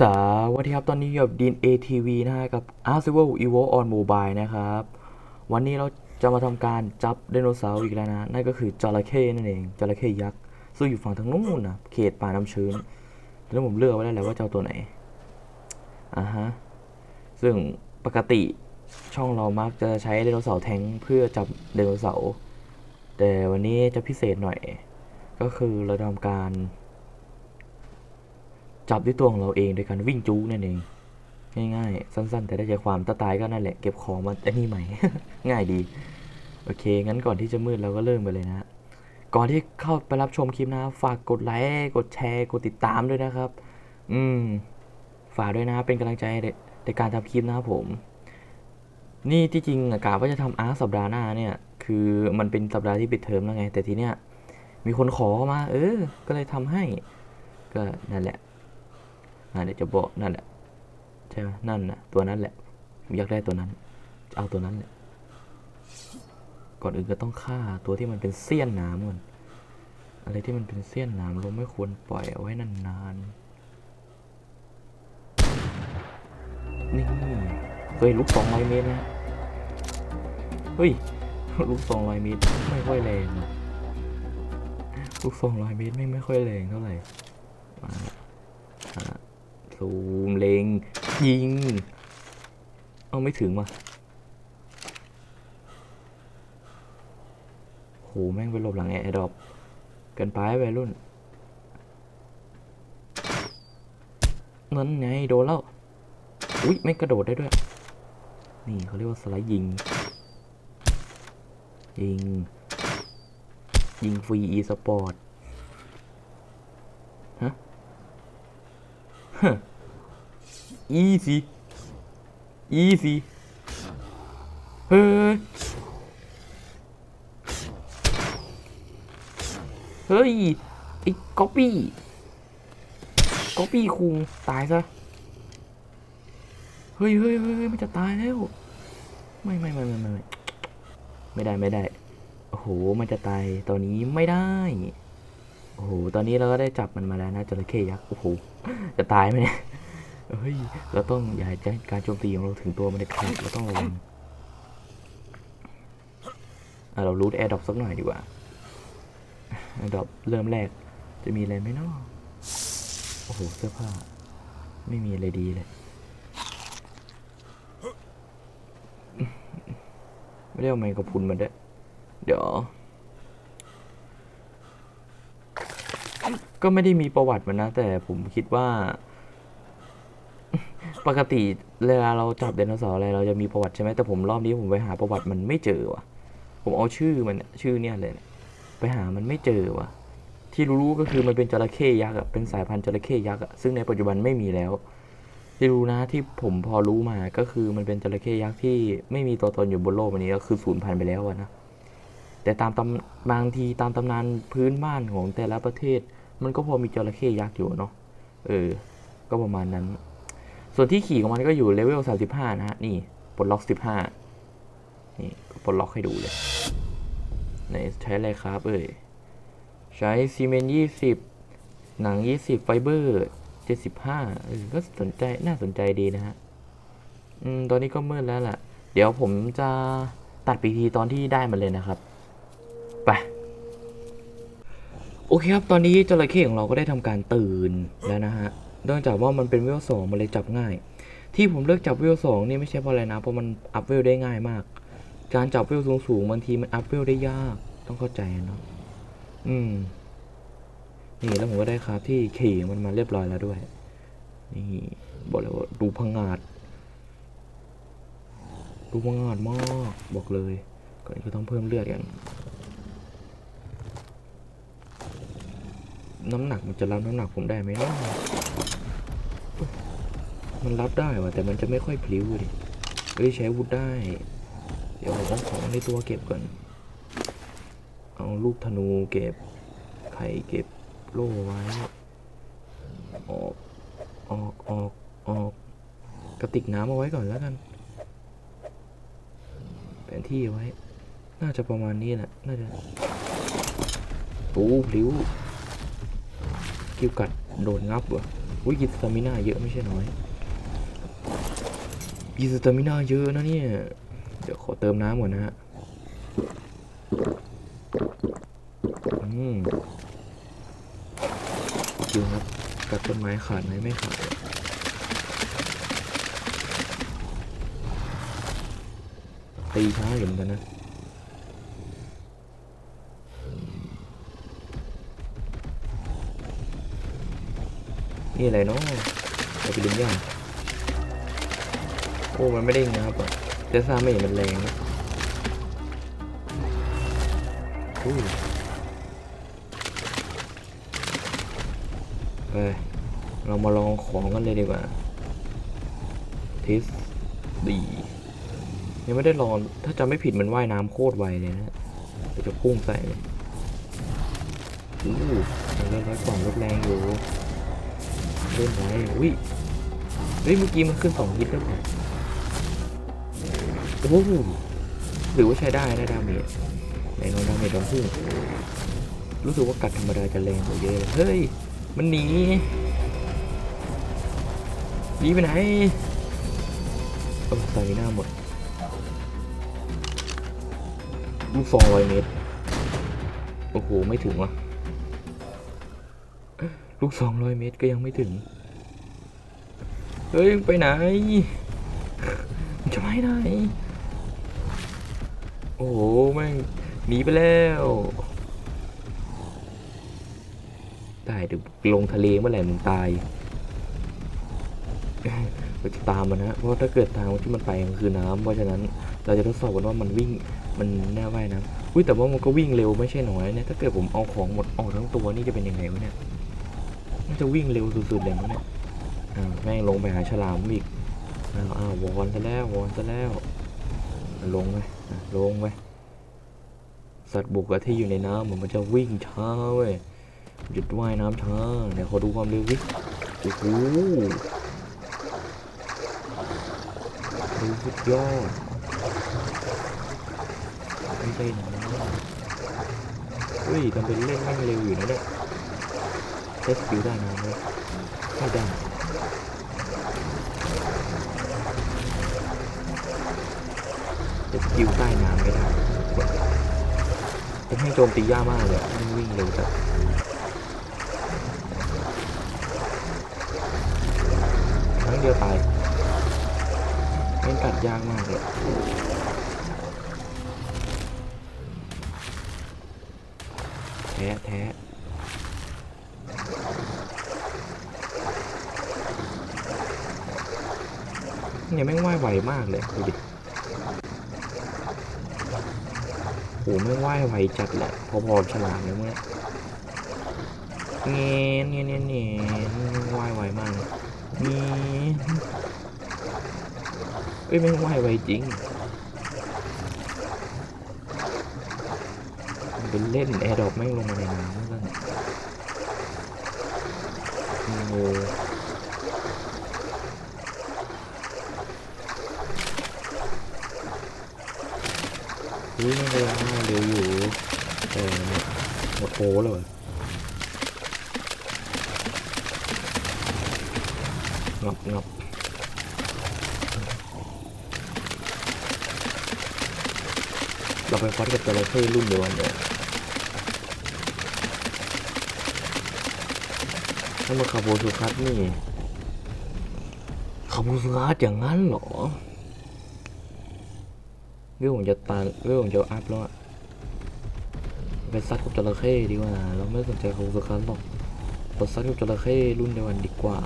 สวัสดีครับ ตอนนี้อยู่กับดิน ATV นะฮะกับ a r c i v a l Evo on Mobile นะครับ วันนี้เราจะมาทำการจับไดโนเสาร์อีกแล้วนะ นั่นก็คือจระเข้นั่นเองจระเข้ยักษ์ซึ่งอยู่ฝั่งทางนู้นนะเขตป่าน้ำชื้น แล้วผมเลือกไว้แล้วแหละว่าจะเอาตัวไหนอ่าฮะ ซึ่งปกติช่องเรามักจะใช้ไดโนเสาร์แทงเพื่อจับไดโนเสาร์แต่วันนี้จะพิเศษหน่อย ก็คือเราทำการ จับด้วยตัวของเราเองโดยการวิ่งจู๊นั่นเอง ง่ายๆ สั้น ๆ แต่ได้ใจความตาตายก็นั่นแหละเก็บของมาไอ้นี่ใหม่ ง่ายดี โอเค งั้นก่อนที่จะมืดเราก็เริ่มไปเลยนะ ก่อนที่เข้าไปรับชมคลิปนะ ฝากกดไลค์กดแชร์กดติดตามด้วยนะครับ อืม ฝากด้วยนะเป็นกำลังใจในในการทำคลิปนะครับผม นี่ที่จริงอะกะว่าจะทำอาร์ตสัปดาห์หน้าเนี่ย คือมันเป็นสัปดาห์ที่ปิดเทอมแล้วไง แต่ทีเนี้ยมีคนขอมา เออ ก็เลยทำให้ ก็นั่นแหละ อ่าเดี๋ยวจะบอกนั่นแหละใช่ไหมนั่นนะตัวนั้นแหละผมอยากได้ตัวนั้นจะเอาตัวนั้นแหละก่อนอื่นก็ต้องฆ่าตัวที่มันเป็นเสี้ยนน้ำก่อนอะไรที่มันเป็นเสี้ยนน้ำเราไม่ควรปล่อยเอาไว้นานๆนี่เฮ้ยลูกสองร้อยเมตรนะเฮ้ยลูกสองร้อยเมตรไม่ค่อยแรงลูกสองร้อยเมตรไม่ไม่ค่อยแรงเท่าไหร่มา ซูมเล็งยิง เอาไม่ถึงว่ะโหแม่งไปหลบหลังแอร์ดรอปกันไปไปรุ่น นั้นไงโดนแล้ว อุ๊ยไม่กระโดดได้ด้วย นี่เขาเรียกว่าสไลด์ยิง ยิง ยิงฟรีอีสปอร์ต ฮะ easy easy เฮ้ย เฮ้ย ไอ้ก๊อปปี้ก๊อปปี้คุงตายซะ เฮ้ยเฮ้ยเฮ้ยมันจะตายแล้วไม่ไม่ไม่ไม่ไม่ไม่ไม่ได้ไม่ได้ โอ้โห มันจะตายตอนนี้ไม่ได้ โอ้โห ตอนนี้เราก็ได้จับมันมาแล้วนะจระเข้ยักษ์ โอ้โห จะตายไหมเนี่ย เฮ้ย เราต้องอย่าให้การโจมตีของเราถึงตัวมันเด็ดขาดเราต้องระวังเรารูทแอร์ดรอปสักหน่อยดีกว่าแอร์ดรอปเริ่มแรกจะมีอะไรไหมเนาะโอ้โห เสื้อผ้า ไม่มีอะไรดีเลย ไม่ได้เอาไมค์กระพุนมาด้วยเดี๋ยว ก็ไม่ได้มีประวัติมันนะ แต่ผมคิดว่า ปกติเวลาเราจับไดโนเสาร์อะไรเราจะมีประวัติใช่ไหมแต่ผมรอบนี้ผมไปหาประวัติมันไม่เจอว่ะ ผมเอาชื่อมันชื่อเนี่ยเลยเนี่ยไปหามันไม่เจอว่ะ ที่รู้ๆก็คือมันเป็นจระเข้ยักษ์อะเป็นสายพันธุ์จระเข้ยักษ์อะซึ่งในปัจจุบันไม่มีแล้ว ที่รู้นะที่ผมพอรู้มาก็คือมันเป็นจระเข้ยักษ์ที่ไม่มีตัวตนอยู่บนโลกวันนี้ก็คือสูญพันธุ์ไปแล้วอะนะแต่ตามตำบางทีตามตำนานพื้นบ้านของแต่ละประเทศ มันก็พอมีจระเข้ยักษ์อยู่เนาะเออ ก็ประมาณนั้น ส่วนที่ขี่ของมันก็อยู่เลเวล 35 นะฮะ นี่ปลดล็อก 15 นี่ปลดล็อกให้ดูเลยไหนใช้อะไรครับเอ่ย ใช้ซีเมนต์ 20 หนัง 20 ไฟเบอร์ 75เออก็สนใจน่าสนใจดีนะฮะ อืม ตอนนี้ก็มืดแล้วล่ะ เดี๋ยวผมจะตัดปีทีตอนที่ได้มันเลยนะครับ ไปโอเคครับ ตอนนี้จระเข้ของเราก็ได้ทำการตื่นแล้วนะฮะ เนื่องจากว่ามันเป็นเวลสองมันเลยจับง่าย ที่ผมเลือกจับเวลสองนี่ไม่ใช่เพราะอะไรนะ เพราะมันอัพเวลได้ง่ายมาก การจับเวลสูงสูงๆบางทีมันอัพเวลได้ยาก ต้องเข้าใจเนาะ อืม นี่แล้วผมก็ได้คราฟที่ขี่มันมาเรียบร้อยแล้วด้วย นี่บอกเลยว่าดูพังงาดดูพังงาดมากบอกเลย ก่อนอื่นก็ต้องเพิ่มเลือดกันน้ำหนักมันจะรับน้ำหนักผมได้ไหมเนาะ มันรับได้ว่ะแต่มันจะไม่ค่อยพลิ้วดิเอ้ยใช้วุธได้ เดี๋ยวผมเอาของในตัวเก็บก่อน เอาลูกธนูเก็บ ไข่เก็บโล่ไว้ ออก ออก ออก ออก กระติกน้ำเอาไว้ก่อนแล้วกัน แผนที่ไว้ น่าจะประมาณนี้แหละ น่าจะโอ้พลิ้วคิวกัดโดนงับวะอุ้ยกินสตามิน่าเยอะไม่ใช่น้อย กินสตามินาเยอะนะเนี่ย เดี๋ยวขอเติมน้ำก่อนนะฮะอืมจริงครับกับต้นไม้ขาดไหมไม่ขาดตีช้าอยู่เหมือนกันนะนี่อะไรเนาะเราไปดึงย่าง อ้มันไม่ได้งับอะเจซ่าไม่เห็นมันแรงนะอู้ไปเรามาลองของกันเลยดีกว่าทิสดียังไม่ได้ลอง ถ้าจำไม่ผิดมันว่ายน้ำโคตรไวเลยนะเดี๋ยวจะพุ่งใส่เลยอู้มันร้อยกว่ารถแรงอยู่เล่นไปอุ้ยเฮ้ยเมื่อกี้มันขึ้นสองฮิตแล้วเหรอ โอ้โหรือว่าใช้ได้นะดาเมจไหนลองดาเมจลองพุ่งรู้สึกว่ากัดธรรมดาจะแรงกว่าเยอะเลยเฮ้ย มันหนีหนีไปไหนโอ้ตายหน้าหมดลูกซองร้อยเมตร โอ้โห ไม่ถึงวะลูกสองร้อยเมตรก็ยังไม่ถึง เฮ้ย ไปไหน จะไปไหน อ้โหแม่งหนีไปแล้วตายเดี๋ยวลงทะเลเมื่อไหร่มึงตายเราจะตามมันนะเพราะถ้าเกิดทางที่มันไปมันคือน้ำเพราะฉะนั้นเราจะทดสอบกันว่ามันวิ่งมันแน่ว่ายน้ำอุ้ยแต่ว่ามันก็วิ่งเร็วไม่ใช่น้อยนี่ยถ้าเกิดผมเอาของหมดออกทั้งตัวนี่จะเป็นยังไงวะเนี่ยน่าจะวิ่งเร็วสุดๆเลยมั้งเนี่ยอ่าแม่งลงไปหาฉลามอีกอ้าวอ้าววอนซะแล้ววอนซะแล้ว ลงไปอะลงไปสัตว์บกอะที่อยู่ในน้ำมันจะวิ่งช้าเว้ยหยุดว่ายน้ำช้าเดี๋ยวขอดูความเร็วสิโอ้โหสุดยอดไม่ใช่นะเฮ้ยทำเป็นเล่นแม่งเร็วอยู่นะเนี่ยเทสคิวได้นะเลยไม่ได้ ดิวใต้น้ำไม่ได้เป็นให้โจมตียากมากเลยมันวิ่งเร็วจัดครั้งเดียวตายเป็นกัดยากมากเลยแท้แท้เนี่ยแม่งว่ายไวมากเลยดูดิ โหแม่งว่ายไวจัดแหละ พอๆฉลามเลยมึงเนี่ยเงี้ยเนี่ยเนี่ยเนี่ยว่ายไวมากเงี้ยเอ้ยแม่งว่ายไวจริงเป็นเล่นแอร์ดรอปแม่งลงมาในน้ำแล้วกันโอ้ อุ้ยไม่เร็วมากเร็วอยู่แต่หมดหมดโอ้เลยงับงับเราไปฟัดกับจระเข้รุ่นเดียวกันเนี่ยถ้ามาคาโบสุคัสนี่คาโบสุคัสอย่างนั้นเหรอ เรื่องผมจะตายเรื่องผมจะอัพแล้วอะไปซัดกับจระเข้ดีกว่าเราไม่สนใจเขาสักครั้งหรอกเราซัดกับจระเข้รุ่นเดียวกันดีกว่า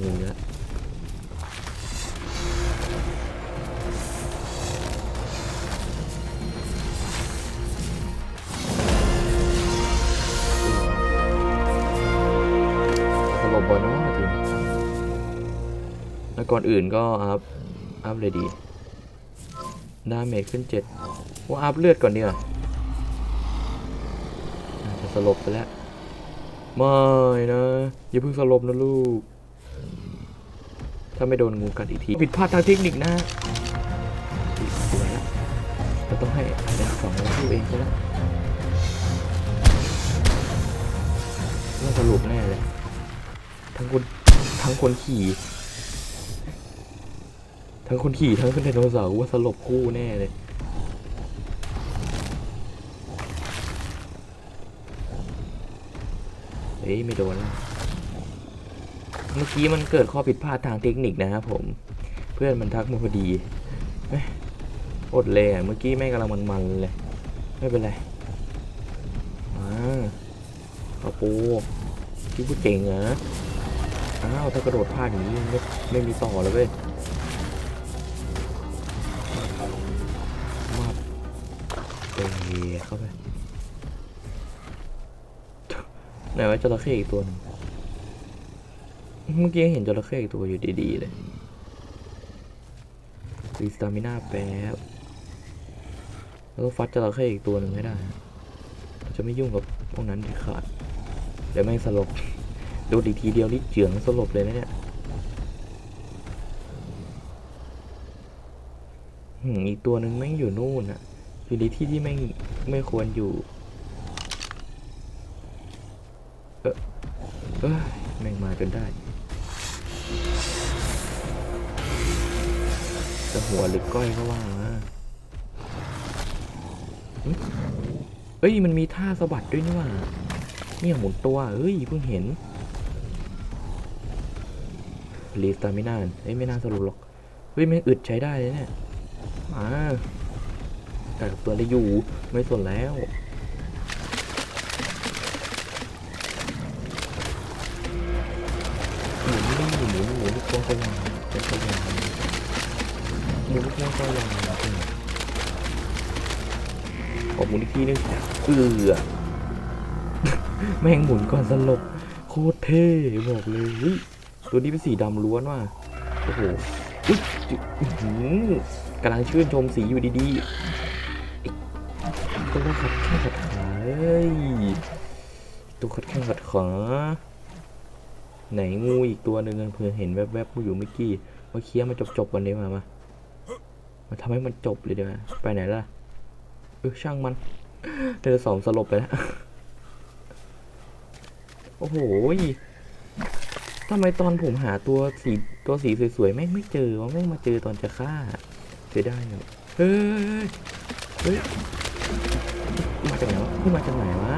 งูแล้วสลบบอลเนาะทีนี้แล้วก่อนอื่นก็อัพ อัพเลยดี ดาเมจขึ้นเจ็ดว่าอัพเลือดก่อนดีกว่าจะสลบไปแล้ว ไม่นะ อย่าเพิ่งสลบนะลูก ถ้าไม่โดนงูกัดอีกที ผิดพลาดทางเทคนิคนะสวยแล้วเราต้องให้อาจารย์สองเราพูดเองใช่ไหมต้องสรุปแน่เลย ทั้งคนทั้งคนขี่ ทั้งคนขี่ทั้งไดโนเสาร์ว่าสลบคู่แน่เลยเฮ้ยไม่โดนแล้วเมื่อกี้มันเกิดข้อผิดพลาดทางเทคนิคนะครับผม เพื่อนมันทักมาพอดีอดเลยอะเมื่อกี้แม่กำลังมัน ๆ เลย ไม่เป็นไรอาเอาปูที่พูดเก่งเหรออ้าวถ้ากระโดดพลาดอย่างนี้ไม่ไม่มีต่อแล้วเว้ย เข้าไปไหนว่าจระเข้อีกตัวนึงเมื่อกี้เห็นจระเข้อีกตัวอยู่ดีๆเลยรีสตามิน่าแป๊บแล้วก็ฟัดจระเข้อีกตัวหนึ่งให้ได้จะไม่ยุ่งกับพวกนั้นเด็ดขาดเดี๋ยวแม่งสลบโดนอีกทีเดียวนี่เจืองสลบเลยนะเนี่ยอีกตัวหนึ่งแม่งอยู่นู่นอะ อยู่ในที่ที่แม่ไม่ควรอยู่ เอ้ยแม่งมาจนได้จะหัวหรือก้อยก็ว่ามาหึเอ้ย มันมีท่าสะบัดด้วยนี่ว่าเนี่ยหมุนตัวเอ้ยเพิ่งเห็นรีสตามิน่าเอ้ยไม่น่าสรุปหรอก เฮ้ยไม่งอึดใช้ได้เลยเนี่ยมา ต่กับตัวได้อยู่ ไม่สนแล้วหมุนนี่หมุนหมุนหมุนควงสว่างควงสว่างหมุนควงสว่างออกหมุนอีกทีนึงเอือแม่งหมุนก่อนสลบโคตรเท่บอกเลยตัวนี้เป็นสีดำล้วนว่ะโอ้โหอุ๊ยจุอื้อหือกำลังชื่นชมสีอยู่ดีๆ ตัวขัดแข้งขัดขาเอ้ยตัวขัดแข้งขัดขาไหนงูอีกตัวหนึ่งเพื่อเห็นแวบๆอยู่เมื่อกี้มาเคลียร์มาจบๆกันดีกว่ามามาทำให้มันจบเลยดีกว่าไปไหนล่ะเออช่างมันเดินสองสลบไปแล้วโอ้โหทำไมตอนผมหาตัวสีตัวสีสวยๆแม่งไม่เจอวะแม่งมาเจอตอนจะฆ่าเสียดายอะเฮ้ยเฮ้ย มาจากไหนวะนี่มาจากไหนวะ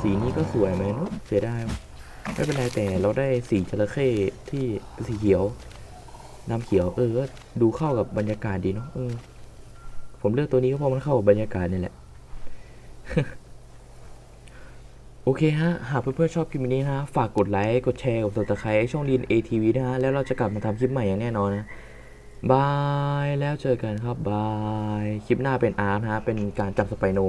สีนี้ก็สวยไหมเนาะเสียดายไม่เป็นไรแต่เราได้สีจระเข้ที่สีเขียวน้ำเขียว เออก็ดูเข้ากับบรรยากาศดีเนาะเออ ผมเลือกตัวนี้ก็เพราะมันเข้ากับบรรยากาศนี่แหละ โอเคฮะ หากเพื่อนๆชอบคลิปนี้นะฮะฝากกดไลค์ กดแชร์ กด subscribe ช่องดีน ATV นะฮะ แล้วเราจะกลับมาทำคลิปใหม่อย่างแน่นอนนะ บายแล้วเจอกันครับบาย คลิปหน้าเป็นอาร์ตนะฮะ เป็นการจับสไปโน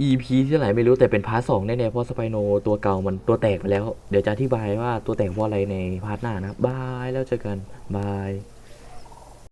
EP ที่ไหนไม่รู้แต่เป็นพาร์ทสองแน่ๆเพราะสไปโนตัวเก่ามันตัวแตกไปแล้ว เดี๋ยวจะอธิบายว่าตัวแตกเพราะอะไรในพาร์ทหน้านะบายแล้วเจอกันบาย